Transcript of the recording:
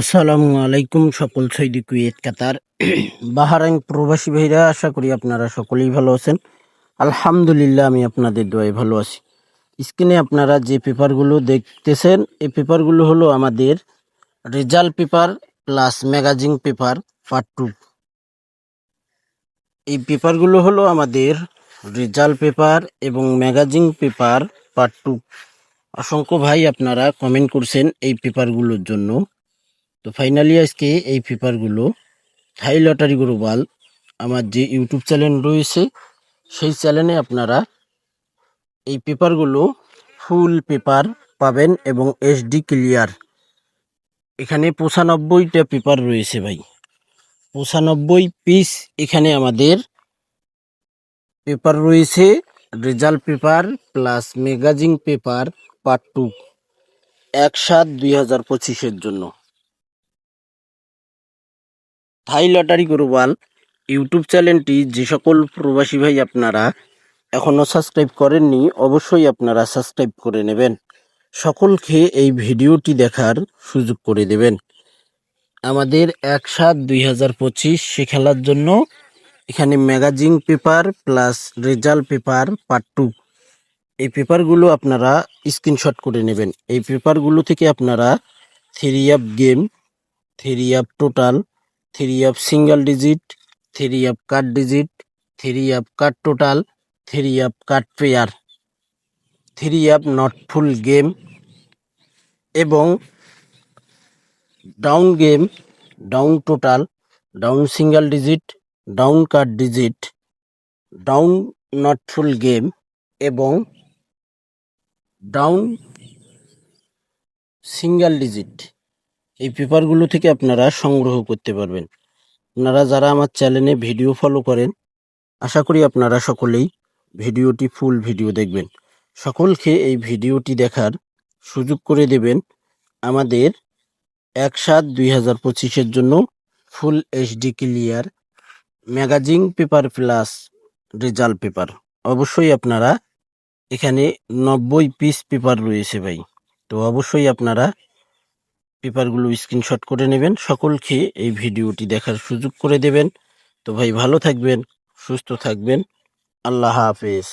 আসসালামু আলাইকুম সকল সৈদি কুয়েত কাতার বাহারাইন প্রবাসী ভাইরা আশা করি আপনারা সকলেই ভালো আছেন আলহামদুলিল্লাহ আমি আপনাদের দোয়ায় ভালো আছি স্ক্রিনে আপনারা যে পেপারগুলো দেখতেছেন এই পেপারগুলো হলো আমাদের result paper plus magazine paper part two এই পেপারগুলো হলো আমাদের রেজাল্ট পেপার এবং ম্যাগাজিন পেপার পার্ট টু অসংখ্য ভাই আপনারা কমেন্ট করছেন এই পেপারগুলোর জন্য তো ফাইনালি আজকে এই পেপারগুলো থাই লটারি গ্লোবাল আমার যে ইউটিউব চ্যানেল রয়েছে সেই চ্যানেলে আপনারা এই পেপারগুলো ফুল পেপার পাবেন এবং ডি ক্লিয়ার এখানে পঁচানব্বইটা পেপার রয়েছে ভাই পঁচানব্বই পিস এখানে আমাদের পেপার রয়েছে result paper plus magazine paper part two এক সাত দুই হাজার পঁচিশের জন্য ভাই লটারি গ্লোবাল ইউটিউব চ্যানেলটি যে সকল প্রবাসী ভাই আপনারা এখনও সাবস্ক্রাইব করেননি অবশ্যই আপনারা সাবস্ক্রাইব করে নেবেন সকলকে এই ভিডিওটি দেখার সুযোগ করে দেবেন আমাদের এক সাত দুই হাজার পঁচিশ সে খেলার জন্য এখানে magazine paper plus result paper part two এই পেপারগুলো আপনারা স্ক্রিনশট করে নেবেন এই পেপারগুলো থেকে আপনারা three game three total theory of single digit, theory of cut digit, theory of cut total, theory of cut pair, theory of not full game, ebong down game, down total, down single digit, down cut digit, down not full game, ebong down single digit এই পেপারগুলো থেকে আপনারা সংগ্রহ করতে পারবেন আপনারা যারা আমার চ্যানেলে ভিডিও ফলো করেন আশা করি আপনারা সকলেই ভিডিওটি ফুল ভিডিও দেখবেন সকলকে এই ভিডিওটি দেখার সুযোগ করে দেবেন আমাদের এক সাত দুই হাজার পঁচিশের জন্য full HD clear magazine paper plus result paper অবশ্যই আপনারা এখানে নব্বই পিস পেপার রয়েছে ভাই তো অবশ্যই আপনারা পেপারগুলো স্ক্রিনশট করে নেবেন সকলকে এই ভিডিওটি দেখার সুযোগ করে দেবেন তো ভাই ভালো থাকবেন সুস্থ থাকবেন আল্লাহ হাফেজ